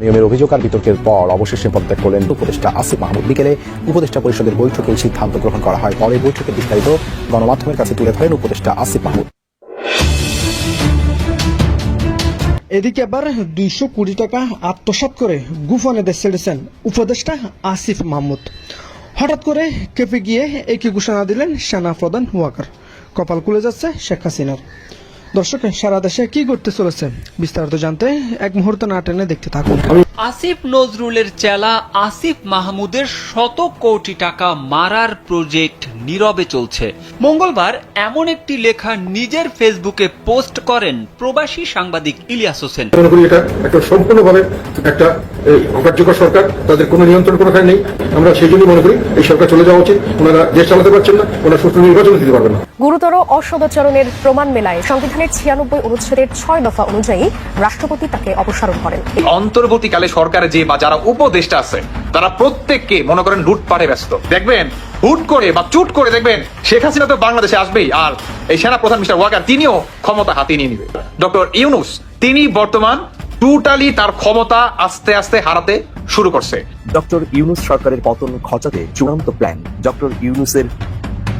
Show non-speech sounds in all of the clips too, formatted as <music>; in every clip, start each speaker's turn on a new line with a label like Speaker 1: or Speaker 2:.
Speaker 1: নিয়মের অভিযোগ আর বিতর্কের পর অবশেষে পদত্যাগ করলেন উপদেষ্টা আসিফ মাহমুদ। বিকেলে উপদেষ্টা পরিষদের বৈঠকে এই সিদ্ধান্ত গ্রহণ করা হয়। পরে বৈঠকে বিস্তারিত গণমাধ্যমের কাছে তুলে ধরেন উপদেষ্টা আসিফ মাহমুদ।
Speaker 2: এদিকে এবার দুইশো কোটি টাকা আত্মসাৎ করে গুফনে দেশ ছেড়েছেন উপদেষ্টা আসিফ মাহমুদ। হঠাৎ করে কেঁপে গিয়ে একই ঘোষণা দিলেন সেনা প্রধান হুয়াকার কপাল খুলে যাচ্ছে শেখ হাসিনার। দর্শক সারা দেশে কি করতে চলেছে বিস্তারিত জানতে এক মুহূর্ত না টেনে দেখতে থাকুন।
Speaker 3: আসিফ নজরুলের চেলা আসিফ মাহমুদের শত কোটি টাকা মারার প্রজেক্ট নীরবে চলছে। মঙ্গলবার এমন একটি লেখা নিজের ফেসবুকে পোস্ট করেন প্রবাসী সাংবাদিক ইলিয়াস হোসেন।
Speaker 4: মনে করি এটা একটা সম্পূর্ণভাবে একটা অকার্যকর সরকার তাদের কোনো নিয়ন্ত্রণ কোনোখানে নেই। আমরা সেই জন্যই মনে করি এই সরকার চলে যাওয়া উচিত। ওনারা দেশ চালাতে পারছেন না ওনারা সুষ্ঠু নির্বাচন দিতে পারবেন না।
Speaker 5: গুরুতর অসদাচরণের প্রমাণ মেলায় সংবিধানের ছিয়ানব্বই অনুচ্ছেদের ছয় দফা অনুযায়ী রাষ্ট্রপতি তাকে অপসারণ করেন।
Speaker 6: অন্তর্বর্তীকালে সরকারে যে বা যারা উপদেষ্টা আছে, তারা প্রত্যেককে, মনে করেন, লুটপাটে ব্যস্ত। দেখবেন, হুট করে বা চুট করে দেখবেন, শেখ হাসিনা তো বাংলাদেশে আসবেই। আর এই সেনা প্রধান মিস্টার ওয়াকার, তিনিও ক্ষমতা হাতিয়ে নিয়ে নিবে। ডক্টর ইউনুস, তিনি বর্তমান টোটালি তার ক্ষমতা আস্তে আস্তে হারাতে শুরু করছে।
Speaker 1: ডক্টর ইউনুস সরকারের পতন ঘটাতে চূড়ান্ত প্ল্যান ডক্টর ইউনুসের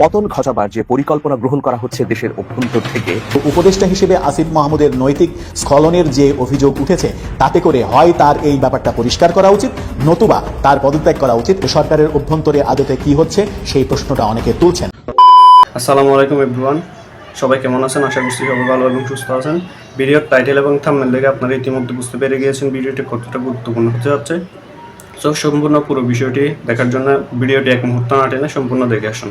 Speaker 1: পতন ঘটাবার যে পরিকল্পনা গ্রহণ করা হচ্ছে দেশের অভ্যন্তর থেকে উপদেষ্টা হিসেবে আসিফ মাহমুদের নৈতিক স্খলনের যে অভিযোগ উঠেছে, তাতে করে হয় তার এই ব্যাপারটা পরিষ্কার করা উচিত, নতুবা তার পদত্যাগ করা উচিত। সরকারের অভ্যন্তরে আদতে কি হচ্ছে, সেই প্রশ্নটা অনেকে তুলছেন।
Speaker 7: আসসালামু আলাইকুম এভরিওয়ান। সবাই কেমন আছেন? আশা করছি সবাই ভালো এবং সুস্থ আছেন। ভিডিওর টাইটেল এবং থাম্বনেল দেখে আপনারা ইতিমধ্যে বুঝতে পেরে গিয়েছেন ভিডিওটি কতটা গুরুত্বপূর্ণ হতে যাচ্ছে। সো সম্পূর্ণ পুরো বিষয়টি দেখার জন্য ভিডিওটি এক মুহূর্ত না টেনে সম্পূর্ণ দেখে আসুন।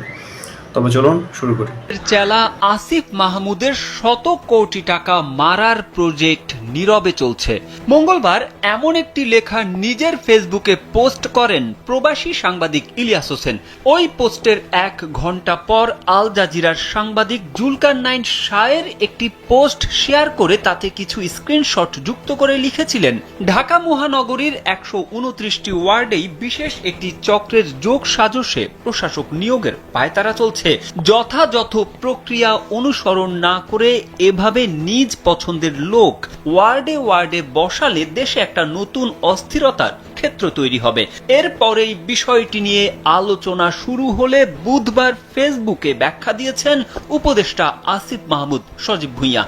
Speaker 7: তবে চলুন শুরু করি।
Speaker 3: চেলা আসিফ মাহমুদের শত কোটি টাকা মারার প্রজেক্ট নীরবে চলছে। মঙ্গলবার এমন একটি লেখা নিজের ফেসবুকে পোস্ট করেন প্রবাসী সাংবাদিক ইলিয়াস হোসেন। ওই পোস্টের এক ঘণ্টা পর আল জাজিরার সাংবাদিক জুলকার নাইন শায়ের একটি পোস্ট শেয়ার করে তাতে কিছু স্ক্রিনশট যুক্ত করে লিখেছিলেন, ঢাকা মহানগরীর একশো উনত্রিশটি ওয়ার্ডেই বিশেষ একটি চক্রের যোগ সাজসে প্রশাসক নিয়োগের পায়তারা চলছে। যথাযথ প্রক্রিয়া অনুসরণ না করে এভাবে নিজ পছন্দের লোক ওয়ার্ডে ওয়ার্ডে বসালে দেশে একটা নতুন অস্থিরতার ক্ষেত্র তৈরি হবে। এরপরেই বিষয়টি নিয়ে আলোচনা শুরু হলে বুধবার ফেসবুকে ব্যাখ্যা দিয়েছেন উপদেষ্টা আসিফ মাহমুদ সজীব ভুঁইয়া।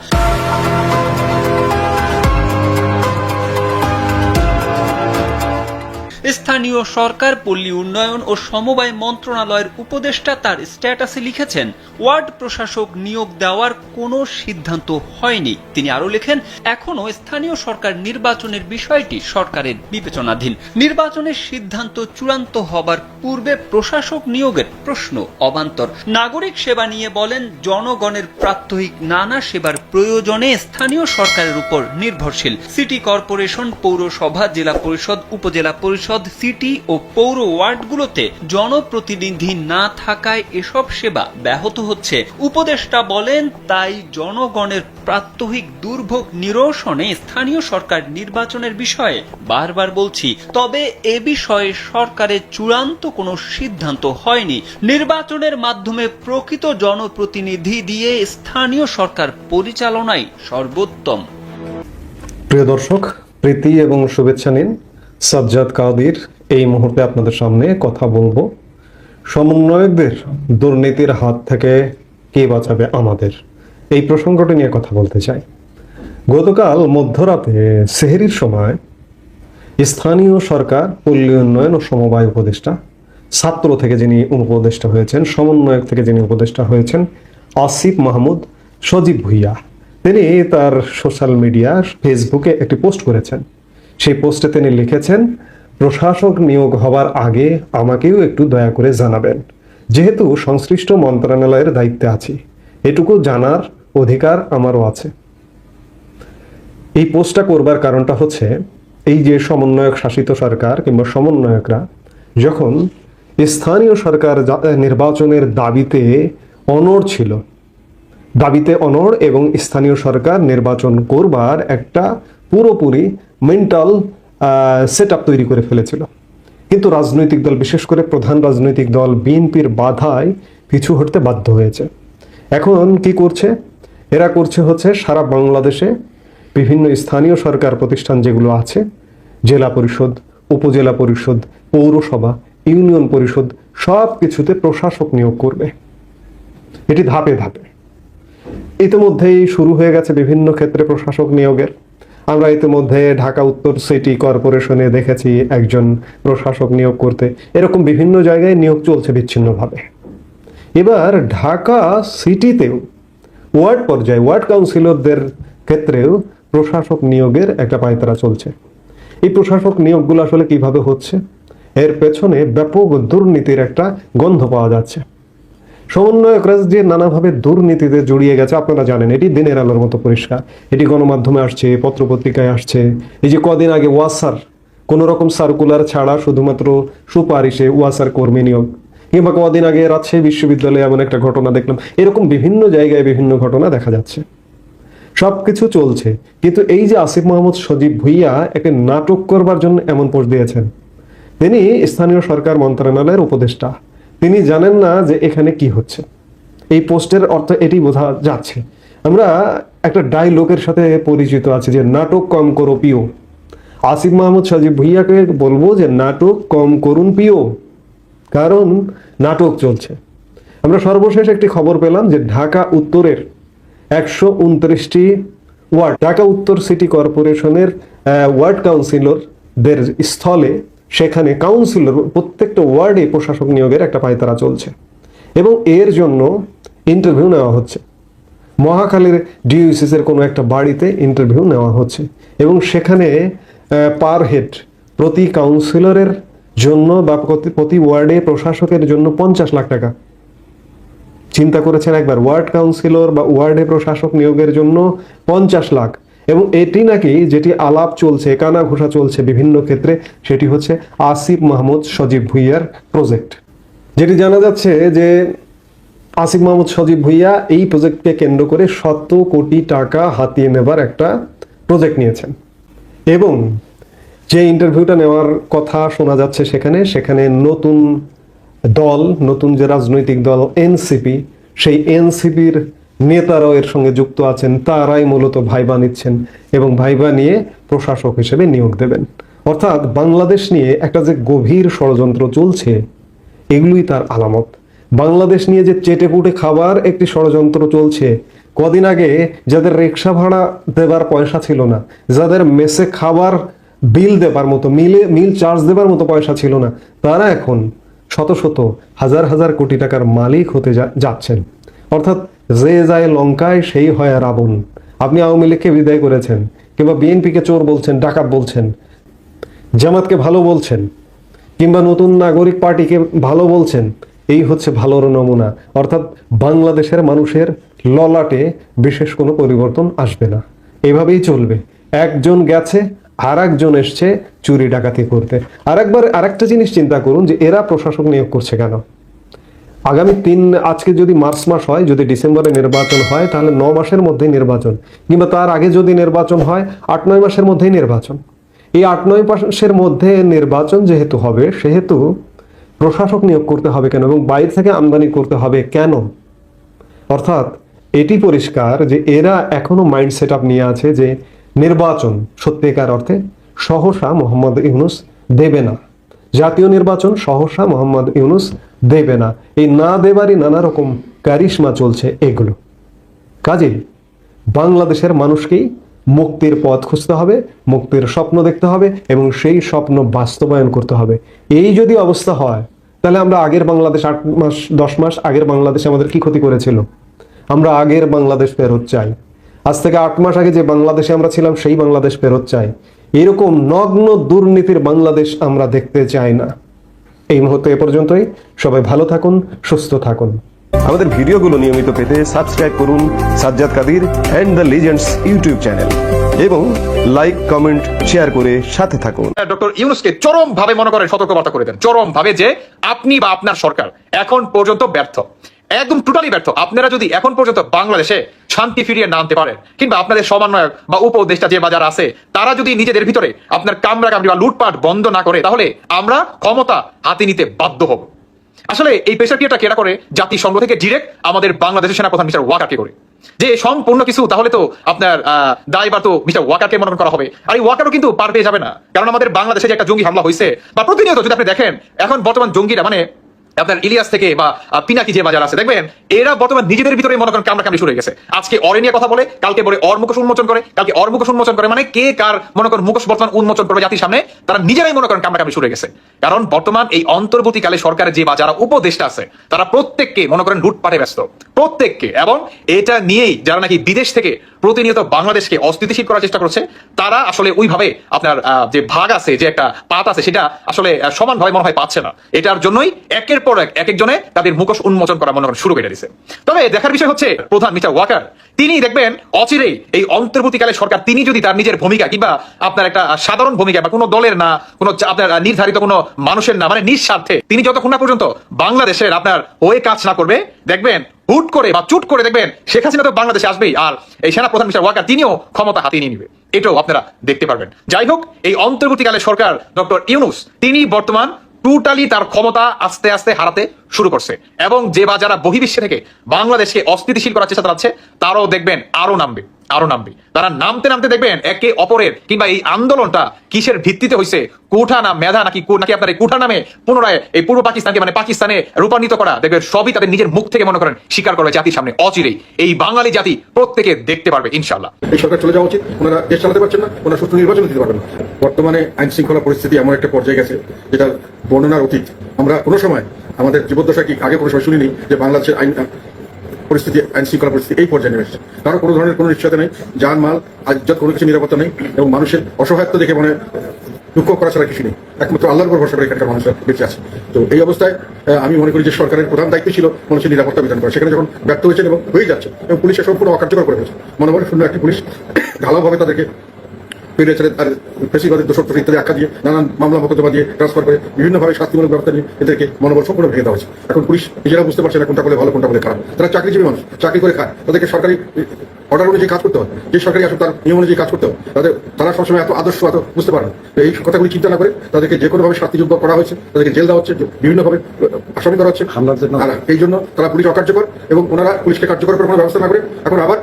Speaker 3: স্থানীয় সরকার, পল্লী উন্নয়ন ও সমবায় মন্ত্রণালয়ের উপদেষ্টা তার স্ট্যাটাসে লিখেছেন, ওয়ার্ড প্রশাসক নিয়োগ দেওয়ার কোনো সিদ্ধান্ত হয়নি। তিনি আরও লেখেন এখনও স্থানীয় সরকার নির্বাচনের বিষয়টি সরকারের বিবেচনাধীন। নির্বাচনের সিদ্ধান্ত চূড়ান্ত হবার পূর্বে প্রশাসক নিয়োগের প্রশ্ন অবান্তর। নাগরিক সেবা নিয়ে বলেন, জনগণের প্রাত্যহিক নানা সেবার প্রয়োজনে স্থানীয় সরকারের উপর নির্ভরশীল। সিটি কর্পোরেশন পৌরসভা, জেলা পরিষদ, উপজেলা পরিষদ সিটি ও পৌর ওয়ার্ডগুলোতে জনপ্রতিনিধি না থাকায় এসব সেবা ব্যাহত হচ্ছে। উপদেষ্টা বলেন, তাই জনগণের প্রাত্যহিক দুর্ভোগ নিরসনে স্থানীয় সরকার নির্বাচনের বিষয়ে বারবার বলছি, তবে এ বিষয়ে সরকারের চূড়ান্ত কোনো সিদ্ধান্ত হয়নি। নির্বাচনের মাধ্যমে প্রকৃত জনপ্রতিনিধি দিয়ে স্থানীয় সরকার পরিচালনাই সর্বোত্তম।
Speaker 8: প্রিয় দর্শক, প্রীতি এবং শুভেচ্ছা নিন। সাজ্জাদ কাদির, এই মুহূর্তে আপনাদের সামনে কথা বলব। সমন্বয়কদের দুর্নীতির হাত থেকে কে বাঁচাবে আমাদের? এই প্রসঙ্গটি নিয়ে কথা বলতে চাই। গতকাল মধ্যরাতে, সেহেরির সময়, স্থানীয় সরকার পল্লী উন্নয়ন ও সমবায় উপদেষ্টা, ছাত্র থেকে যিনি উপদেষ্টা হয়েছেন, সমন্বয়ক থেকে যিনি উপদেষ্টা হয়েছেন, আসিফ মাহমুদ, সজীব ভুইয়া। তিনি তার সোশ্যাল মিডিয়া, ফেসবুকে একটি পোস্ট করেছেন। সেই পোস্টে তিনি লিখেছেন, প্রশাসক নিয়োগ হবার আগে আমাকেও একটু দয়া করে জানাবেন। যেহেতু সংশ্লিষ্ট মন্ত্রণালয়ের দায়িত্বে আছি, এটুকু জানার অধিকার আমারও আছে। এই পোস্টটা করবার কারণটা হচ্ছে, এই যে সমন্বয়ক শাসিত সরকার কিংবা সমন্বয়করা, যখন স্থানীয় সরকার নির্বাচনের দাবিতে অনড় ছিল দাবিতে অনড় এবং স্থানীয় সরকার নির্বাচন করবার একটা পুরোপুরি মেন্টাল সেট তৈরি করে ফেলেছিল। কিন্তু রাজনৈতিক দল, বিশেষ করে প্রধান রাজনৈতিক দল বিএনপির বাধায় পিছু হটতে বাধ্য হয়েছে। এখন কি করছে? এরা করছে হচ্ছে সারা বাংলাদেশে বিভিন্ন স্থানীয় সরকার প্রতিষ্ঠান যেগুলো আছে, জেলা পরিষদ, উপজেলা পরিষদ, পৌরসভা, ইউনিয়ন পরিষদ সব কিছুতে প্রশাসক নিয়োগ করবে। এটি ধাপে ধাপে। ইতিমধ্যেই শুরু হয়ে গেছে বিভিন্ন ক্ষেত্রে প্রশাসক নিয়োগের। আমরা ইতিমধ্যে ঢাকা উত্তর সিটি কর্পোরেশনে দেখেছি একজন প্রশাসক নিয়োগ করতে। এরকম বিভিন্ন জায়গায় নিয়োগ চলছে বিচ্ছিন্নভাবে। এবার ঢাকা সিটিতেও ওয়ার্ড পর্যায়ে, ওয়ার্ড কাউন্সিলরদের ক্ষেত্রেও প্রশাসক নিয়োগের একটা পায়তারা চলছে। এই প্রশাসক নিয়োগগুলো আসলে কীভাবে হচ্ছে? এর পেছনে ব্যাপক দুর্নীতির একটা গন্ধ পাওয়া যাচ্ছে। সমন্বয়করা যে নানাভাবে দুর্নীতিতে জড়িয়ে গেছে। আপনারা জানেন, এটি দিনের আলোর মতো পরিষ্কার। এটি গণমাধ্যমে আসছে, পত্রপত্রিকায় আসছে। এই যে কদিন আগে ওয়াসার কোন রকম সার্কুলার ছাড়া শুধুমাত্র সুপারিশে ওয়াসার কর্মী নিয়োগ, কিংবা কদিন আগে রাজশাহী বিশ্ববিদ্যালয়ে এমন একটা ঘটনা দেখলাম। এরকম বিভিন্ন জায়গায় বিভিন্ন ঘটনা দেখা যাচ্ছে। সবকিছু চলছে, কিন্তু এই যে আসিফ মোহাম্মদ সজীব ভুইয়া একে নাটক করবার জন্য এমন পোস্ট দিয়েছেন, তিনি স্থানীয় সরকার মন্ত্রণালয়ের উপদেষ্টা। তিনি জানেন না যে এখানে কি হচ্ছে। এই পোস্টের অর্থ এটি বোঝা যাচ্ছে। আমরা একটা ডায়লগের সাথে পরিচিত আছি যে, নাটক কম করো পিও। আসিফ মাহমুদ সাজিব ভুইয়াকে বলব যে, নাটক কম করুন পিও। কারণ নাটক চলছে। আমরা সর্বশেষ একটি খবর পেলাম যে, ঢাকা উত্তরের একশো উনত্রিশটি ওয়ার্ড, ঢাকা উত্তর সিটি কর্পোরেশনের ওয়ার্ড কাউন্সিলরদের স্থলে সেখানে কাউন্সিলর প্রত্যেকটা ওয়ার্ডে প্রশাসক নিয়োগের একটা পায়তারা চলছে। এবং এর জন্য ইন্টারভিউ নেওয়া হচ্ছে। মহাখালীর ডিউসিস এর কোনো একটা বাড়িতে ইন্টারভিউ নেওয়া হচ্ছে। এবং সেখানে পার হেড প্রতি কাউন্সিলরের জন্য বা প্রতি ওয়ার্ডে প্রশাসকের জন্য পঞ্চাশ লাখ টাকা। চিন্তা করেছেন একবার, ওয়ার্ড কাউন্সিলর বা ওয়ার্ডে প্রশাসক নিয়োগের জন্য পঞ্চাশ লাখ। এবং এটি নাকি যেটি আলাপ চলছে, কানা ঘোষা চলছে বিভিন্ন ক্ষেত্রে, সেটি হচ্ছে আসিফ মাহমুদ সজীব ভুইয়ার প্রজেক্ট যেটি জানা যাচ্ছে যে আসিফ মাহমুদ সজীব ভুইয়া এই প্রজেক্টকে কেন্দ্র করে শত কোটি টাকা হাতিয়ে নেবার একটা প্রজেক্ট নিয়েছেন। এবং যে ইন্টারভিউটা নেওয়ার কথা শোনা যাচ্ছে সেখানে সেখানে নতুন দল, নতুন যে রাজনৈতিক দল এনসিপি, সেই এনসিপির নেতারাও এর সঙ্গে যুক্ত আছেন, তারাই মূলত ভাইবা নিচ্ছেন এবং ভাইবা নিয়ে প্রশাসক হিসেবে নিয়োগ দেবেন। অর্থাৎ বাংলাদেশ নিয়ে একটা যে গভীর ষড়যন্ত্র চলছে, এগুলোই তার আলামত। বাংলাদেশ নিয়ে যে চেটে পুটে খাবার একটি ষড়যন্ত্র চলছে, কদিন আগে যাদের রিক্সা ভাড়া দেবার পয়সা ছিল না, যাদের মেসে খাবার বিল দেবার মতো, মিলে, মিল চার্জ দেবার মতো পয়সা ছিল না, তারা এখন শত শত, হাজার হাজার কোটি টাকার মালিক হতে যাচ্ছেন। অর্থাৎ যে যায় লঙ্কায়, সেই হয় রাবণ আপনি আওয়ামী লীগকে বিদায় করেছেন, কিংবা বিএনপিকে চোর বলছেন, ডাকাত বলছেন, জামাতকে ভালো বলছেন, কিংবা নতুন নাগরিক পার্টিকে ভালো বলছেন, এই হচ্ছে ভালোর নমুনা। অর্থাৎ বাংলাদেশের মানুষের ললাটে বিশেষ কোনো পরিবর্তন আসবে না। এভাবেই চলবে। একজন গেছে আর একজন এসছে চুরি ডাকাতি করতে। আরেকবার আরেকটা জিনিস চিন্তা করুন যে এরা প্রশাসক নিয়োগ করছে কেন? আগামী তিন, আজকে যদি মার্চ মাস হয়, যদি ডিসেম্বরে নির্বাচন হয়, তাহলে ন মাসের মধ্যেই নির্বাচন। কিংবা তার আগে যদি নির্বাচন হয়, আট, নয় মাসের মধ্যেই নির্বাচন। এই আট, নয় মাসের মধ্যে নির্বাচন যেহেতু হবে, সেহেতু প্রশাসক নিয়োগ করতে হবে কেন এবং বাইরে থেকে আমদানি করতে হবে কেন? অর্থাৎ এটি পরিষ্কার যে এরা এখনও মাইন্ড সেট আপ নিয়ে আছে যে নির্বাচন সত্যিকার অর্থে সহসা মোহাম্মদ ইউনুস দেবে না। জাতীয় নির্বাচন সহসা মোহাম্মদ ইউনুস দেবে না। এই না দেবারই নানা রকম কারিশমা চলছে এগুলো। কাজেই বাংলাদেশের মানুষকেই মুক্তির পথ খুঁজতে হবে, মুক্তির স্বপ্ন দেখতে হবে এবং সেই স্বপ্ন বাস্তবায়ন করতে হবে। এই যদি অবস্থা হয়, তাহলে আমরা আগের বাংলাদেশ আট মাস, দশ মাস আগের বাংলাদেশ আমাদের কি ক্ষতি করেছিল? আমরা আগের বাংলাদেশ ফেরত চাই। আজ থেকে আট মাস আগে যে বাংলাদেশে আমরা ছিলাম, সেই বাংলাদেশ ফেরত চাই। এরকম নগ্ন দুর্নীতির বাংলাদেশ আমরা দেখতে চাই না। এই মুহূর্তে এ পর্যন্তই। সবাই ভালো থাকুন সুস্থ থাকুন।
Speaker 9: আমাদের ভিডিওগুলো নিয়মিত পেতে সাবস্ক্রাইব করুন Sajjad Kadir and the legends YouTube channel. এবং লাইক কমেন্ট শেয়ার করে সাথে থাকুন।
Speaker 6: ডক্টর ইউনুসকে চরম ভাবে মনে করেন সতর্কবার্তা করে দেন। চরম ভাবে যে আপনি বা আপনার সরকার এখন পর্যন্ত ব্যর্থ। একদম টোটালি ব্যর্থ। আপনারা যদি এখন পর্যন্ত বাংলাদেশে শান্তি ফিরিয়ে না আনতে পারেন কিংবা আপনাদের সমন্বয়ক বা উপদেষ্টা যে বাজার আছে তারা যদি নিজেদের ভিতরে আপনার কামরা কামড়ি বা লুটপাট বন্ধ না করে তাহলে আমরা ক্ষমতা হাতে নিতে বাধ্য হব। আসলে এই প্রেশার ক্রিয়েটা কেটা করে? জাতিসংঘ থেকে ডিরেক্ট আমাদের বাংলাদেশের সেনাপ্রধান মিস্টার ওয়াকারকে করে। যে সম্পূর্ণ কিছু তাহলে তো আপনার আহ, দায়বার তো মিস্টার ওয়াকারকে মনে করা হবে। আর এই ওয়াকারও কিন্তু পার পেয়ে যাবে না। কারণ আমাদের বাংলাদেশে যে একটা জঙ্গি হামলা হয়েছে বা প্রতিনিয়ত যদি আপনি দেখেন এখন বর্তমান জঙ্গিরা মানে আপনার ইলিয়াস থেকে বা পিনাকি যে বাজার আছে, দেখবেন? এরা বর্তমান নিজেদের ভিতরে মনে করেন কামড়া কামড়ি শুরু গেছে। আজকে অরে নিয়ে কথা বলে, কালকে বলে অর মুখোশ উন্মোচন করে, কালকে অর মুখোশ উন্মোচন করে মানে কে কার মনে করেন মুখোশ বর্তমান উন্মোচন করবে জাতির সামনে, তারা নিজেরাই মনে করেন কামড়া কামড়ি শুরু গেছে। কারণ বর্তমান এই অন্তর্বর্তীকালে সরকারের যে বা যারা উপদেষ্টা আছে, তারা প্রত্যেককে মনে করেন লুটপাটে ব্যস্ত। প্রত্যেককে, এবং এটা নিয়েই যারা নাকি বিদেশ থেকে প্রতিনিয়ত বাংলাদেশকে অস্থিতিশীল করার চেষ্টা করছে, তারা আসলে ওইভাবে আপনার যে ভাগ আছে, যে একটা পাত আছে, সেটা আসলে সমানভাবে মনে হয় পাচ্ছে না। এটার জন্যই একের পর এক এক একজনে তাদের মুখোশ উন্মোচন করা মনে করেন শুরু করে দিছে। তবে দেখার বিষয় হচ্ছে, প্রধান মিস্টার ওয়াকার, তিনি দেখবেন অচিরেই এই অন্তর্বর্তীকালে সরকার, তিনি যদি তার নিজের ভূমিকা কিংবা আপনার একটা সাধারণ ভূমিকা বা কোনো দলের না, কোনো আপনার নির্ধারিত কোনো মানুষের না মানে নিঃস্বার্থে তিনি যতক্ষণ না পর্যন্ত বাংলাদেশের আপনার হয়ে কাজ না করবে, দেখবেন হুট করে বা চুট করে দেখবেন শেখ হাসিনা তো বাংলাদেশে আসবেই। আর এই সেনা প্রধান মিস্টার ওয়াকার, তিনিও ক্ষমতা হাতিয়ে নিয়ে নিবে। এটাও আপনারা দেখতে পারবেন। যাই হোক, এই অন্তর্বর্তীকালে সরকার ডক্টর ইউনুস, তিনি বর্তমান টোটালি তার ক্ষমতা আস্তে আস্তে হারাতে শুরু করছে। এবং যে বা যারা বহির্বিশ্বে থেকে বাংলাদেশকে অস্থিতিশীল করার চেষ্টা চালাচ্ছে, তারাও দেখবেন আরও নামবে। আরও নামবে। তারা নামতে নামতে দেখবেন একে অপরের কিংবা এই আন্দোলনটা কিসের ভিত্তিতে হয়েছে কোঠা না মেধা নাকি নাকি আপনার এই কোঠা নামে পুনরায় এই পূর্ব পাকিস্তানকে মানে পাকিস্তানে রূপান্তরিত করা? দেখবেন সবই তাদের নিজের মুখ থেকে মনে করেন স্বীকার করবে জাতির সামনে অচিরেই। এই বাঙালি জাতি প্রত্যেকে দেখতে পারবে ইনশাল্লাহ
Speaker 4: এই সরকার চলে যাওয়া উচিত। ওনারা দেশ চালাতে পারছেন না। ওনারা সুষ্ঠু নির্বাচন দিতে পারবেন বর্তমানে আইন শৃঙ্খলা পরিস্থিতি এমন একটা পর্যায়ে গেছে যেটা বর্ণনার অতীত। আমরা কোনো সময় আমাদের জীবদ্দশা কি আগে কোনো সময় শুনিনি যে বাংলাদেশের আইন পরিস্থিতি, আইন শৃঙ্খলা পরিস্থিতি এই পর্যায়ে নেমে এসেছে। কারও কোনো ধরনের কোনো নিশ্চয়তা নেই, যান মাল আজ্জাত কোনো কিছু নিরাপত্তা নেই, এবং মানুষের অসহায়ত্ব দেখে মনে দুঃখ করা ছাড়া কিছু নেই। একমাত্র আল্লাহর উপর ভরসা করে এখানকার মানুষরা বেঁচে আছে। তো এই অবস্থায় আমি মনে করি যে সরকারের প্রধান দায়িত্ব ছিল মানুষের নিরাপত্তা বিধান করা। সেখানে যখন ব্যর্থ হয়েছেন এবং হয়ে যাচ্ছে, এবং পুলিশের সম্পূর্ণ অকার্যকর করে ফেলছে। মনে মনে শূন্য একটি পুলিশ, <coughs> ঢালাওভাবে তাদেরকে পেরিয়ে ছেড়ে আর দোষক ইত্যাদি আখ্যা দিয়ে নানান মামলা মোকদ্দমা দিয়ে ট্রান্সফার করে বিভিন্নভাবে শাস্তিমূলক ব্যবস্থা নিয়ে এদেরকে মনোবল সম্পূর্ণ ভেঙে দেওয়া হচ্ছে এখন পুলিশ নিজেরা বুঝতে পারছে না কোনটা ভালো কোনটা বলে খারাপ। তারা চাকরিজীবী মানুষ চাকরি করে খায়। তাদেরকে সরকারি অর্ডার অনুযায়ী কাজ করতে হয়। যে সরকারি আসুক তার নিয়ম অনুযায়ী কাজ করতে হয়। তাদের তারা সবসময় এত আদর্শ এত বুঝতে পারে না। এই কথাগুলি চিন্তা না করে তাদেরকে যে কোনোভাবে শাস্তিযোগ্য করা হয়েছে তাদেরকে জেল দেওয়া হচ্ছে বিভিন্নভাবে আসামি করা হচ্ছে। আর এই জন্য তারা পুলিশ অকার্যকর এবং ওনারা পুলিশকে কার্যকর করার কোনো ব্যবস্থা না করে। এখন আবার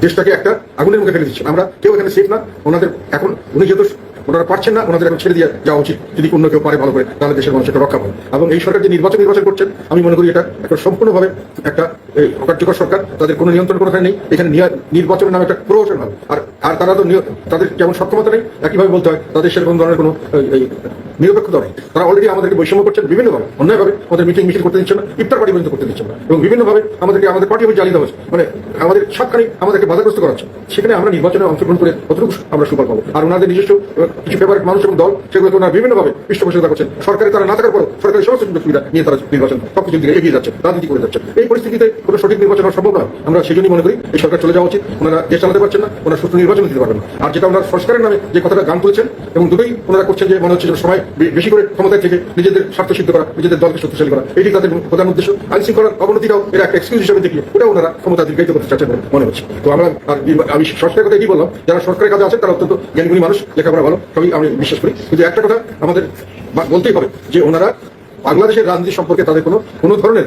Speaker 4: দেশটাকে একটা আগুনের মুখে ফেলে দিচ্ছেন আমরা কেউ এখানে সেফ না। ওনাদের এখন, উনি যেহেতু ওনারা পারছেন না, ওনাদের এখন ছেড়ে দিয়ে যাওয়া উচিত। যদি অন্য কেউ পারে, ভালো করে, তাহলে দেশের মানুষকে রক্ষা পাবে। এবং এই সরকার যে নির্বাচন নির্বাচন করছেন, আমি মনে করি এটা একটা সম্পূর্ণভাবে একটা অকার্যকর সরকার। তাদের কোনো নিয়ন্ত্রণ করা নেই। এখানে নির্বাচনের নামে একটা প্রহসন হবে। আর আর তারা তো তাদের যেমন সক্ষমতা নেই? একইভাবে বলতে হয়, তাদের সেরকম ধরনের কোনো নিরপেক্ষতা নেই। তারা অলরেডি আমাদেরকে বৈষম্য করছেন বিভিন্নভাবে। অন্যায়ভাবে আমাদের মিটিং মিছিল করতে দিচ্ছেন না, ইফতার পার্টি পর্যন্ত করতে দিচ্ছেন না। এবং বিভিন্নভাবে আমাদেরকে আমাদের পার্টি জ্বালিয়ে দেওয়া হচ্ছে। মানে আমাদের সবখানে আমাদেরকে বাধাগ্রস্ত করা হচ্ছে। সেখানে আমরা নির্বাচনে অংশগ্রহণ করে কতটুকু আমরা সুফল পাবো। আর ওনাদের নিজস্ব কিছু ফেভারিট মানুষ এবং দল সেগুলো সেগুলোকে ওনারা বিভিন্নভাবে পৃষ্ঠপোষকতা করছেন। সরকারি তারা না থাকার পরও সরকারি সমস্ত সুযোগ সুবিধা নিয়ে তারা নির্বাচন সবকিছু দিকে এগিয়ে যাচ্ছে, রাজনীতি করে যাচ্ছে। এই পরিস্থিতিতে কোনো সঠিক নির্বাচন সম্ভব নয়। আমরা সেই জন্যই মনে করি, এই সরকার চলে যাওয়া উচিত। ওনারা দেশ চালাতে পারছেন না, ওনারা সুস্থ নির্বাচন দিতে পারবেন আর যেটা ওনারা সংস্কারের নামে যে কথাটা গান তুলেছেন, এবং দুটোই ওনারা করছেন যে মনে হচ্ছে সবাই বেশি করে ক্ষমতায় থেকে নিজেদের স্বার্থ সিদ্ধ করা, নিজেদের দলকে শক্তিশালী করা, এটি তাদের প্রধান উদ্দেশ্য। আইন শৃঙ্খলার অবনতিটাও এরা একটা এক্সকিউজ হিসেবে দেখিয়ে ওটা ওনারা ক্ষমতা দীর্ঘায়িত করতে চাচ্ছেন মনে হচ্ছে। তো আমরা আমি সরকারের কথা এটি বললাম, যারা সরকারের কাজে আছেন তারা অত্যন্ত জ্ঞানীগুণী মানুষ, লেখাপড়া ভালো, সবই আমি বিশ্বাস করি। কিন্তু একটা কথা আমাদের বলতেই হবে যে ওনারা বাংলাদেশের রাজনীতি সম্পর্কে তাদের কোনো কোনো ধরনের